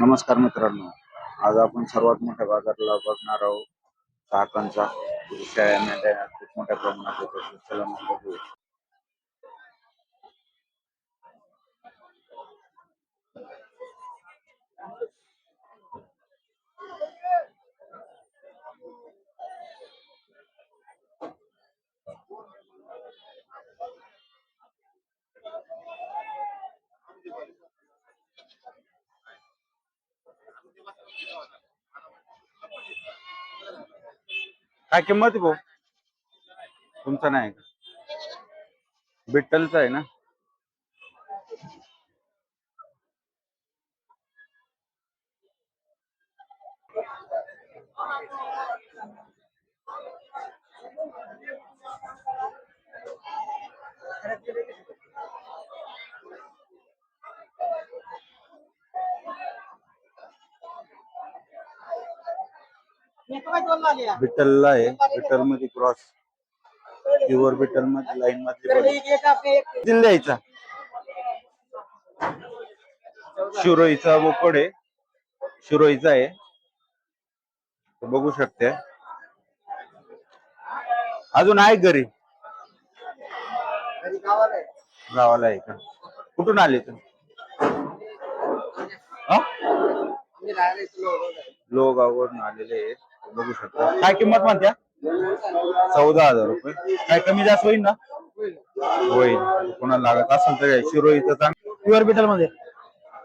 नमस्कार मित्रांनो. आज आपण सर्वात मोठ्या बाजाराला बघणार आहोत. चाकणचा शेळ्या खूप मोठ्या प्रमाणात काय किंमत आहे भाऊ. तुमचा नाही का? बिट्टलचा आहे ना? बिट्टलला आहे. बिट्टलमध्ये क्रॉस प्युअर बिट्टलमध्ये लाईन. कितीला द्यायचा? शिरोईचा बोकड आहे. शिरोईचा आहे. बघू शकते. अजून आहे घरी? गावाला आहे. का? कुठून आले तू हा? लोहगाववरून आलेले आहे बघू शकता. काय किंमत म्हणत्या? चौदा हजार रुपये. काय कमी जास्त होईल ना? होईल. कोणाला लागत असेल तर शिरोईचं चांग प्युअर बिटलमध्ये.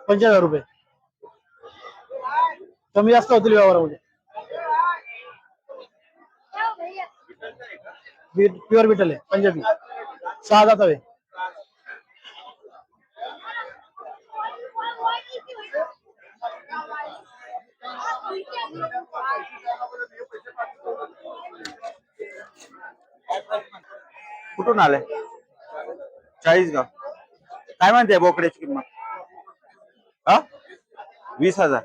पंचवीस हजार रुपये. कमी जास्त होतील व्यवहारामध्ये. प्युअर बिटल आहे पंजाबी. सहा जात हवे. कुठून आले? चाळीस गाव काय म्हणते बोकड्याची किंमत? हा? वीस हजार.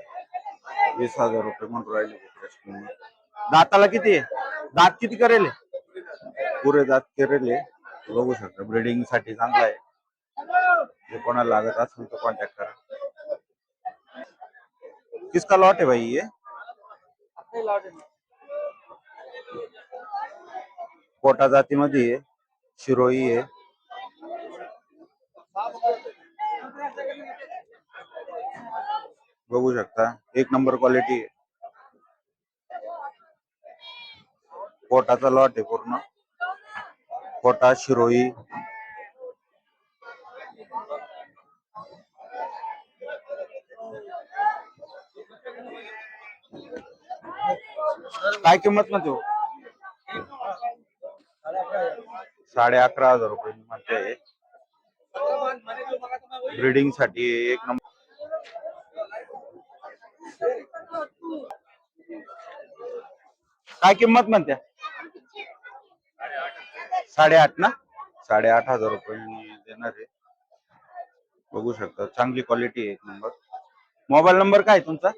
वीस हजार रुपये म्हणून राहिले बोकड्याची किंमत. दाताला किती आहे? दात किती करेल? पुरे दात करेल. बघू शकता. ब्रिडिंगसाठी चांगला आहे. जे कोणाला लागत असेल तर कॉन्टॅक्ट करा. किसका लॉट आहे भाई ये? पोटा जातीमध्ये आहे. शिरोई आहे बघू शकता, एक नंबर क्वालिटी आहे पोटाचा लॉट आहे पूर्ण. पोटा, शिरोई. काय किंमत ना तो साडे अकरा हजार रुपये म्हणते. ब्रिडिंगसाठी एक नंबर. काय किंमत म्हणत्या? साडेआठ ना? साडेआठ हजार रुपये देणार आहे. बघू शकता. चांगली क्वालिटी आहे एक नंबर. मोबाईल नंबर काय आहे तुमचा?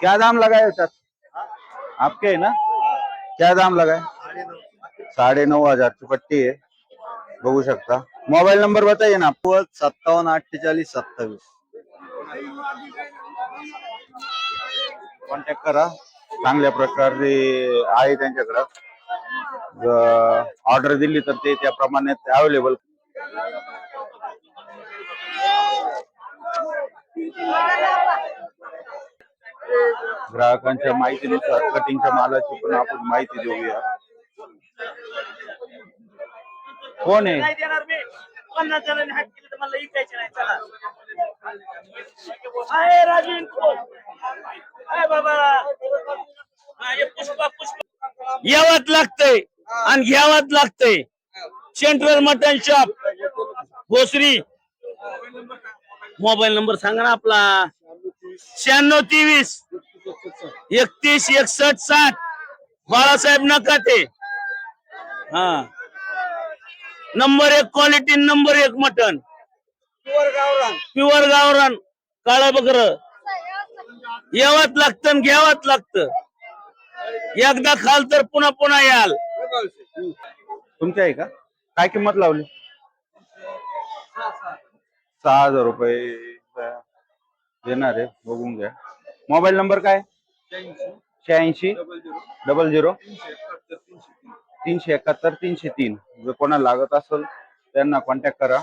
क्या दाम लगाए सर आपके है ना? क्या दाम लगाए? साडे नऊ हज़ार ची पट्टी आहे बघू शकता मोबाईल नंबर बताइए ना आप सत्तावन्न अठ्ठेचाळीस सत्तावीस. कॉन्टॅक्ट करा. चांगल्या प्रकारे आहे त्यांच्याकडं. ऑर्डर दिली तर ते त्याप्रमाणे अवेलेबल ग्राहकांच्या माहितीनुसार कटिंगच्या मालाची पण आपण माहिती देऊया. कोण आहे? पन्नास जणांनी हात केली तर मला इकायचे नाही चला. आहे राजवीन कोण? आहे बाबा. माझे पुष्पा पुष्पा. यावाच लागतंय आणि घ्यावाच लागतंय. Central mutton shop Bhosari. Mobile number सांगा ना आपला. शहाण्णव तेवीस एकतीस एकसष्ट साठ. बाळासाहेब नका ते हा. नंबर एक क्वालिटी नंबर एक मटन प्युअर गावरान. काळा बकर. यावंच लागतं आणि घ्यावंच लागतं. एकदा खाल तर पुन्हा पुन्हा याल. तुमच्या आहे का? काय किंमत लावली? सहा हजार रुपये. देणार आहे बघून घ्या. मोबाईल नंबर काय? शहाऐंशी. Double zero. तीनशे एकाहत्तर तीनशे तीन. जर कोणाला लागत असेल त्यांना कॉन्टॅक्ट करा.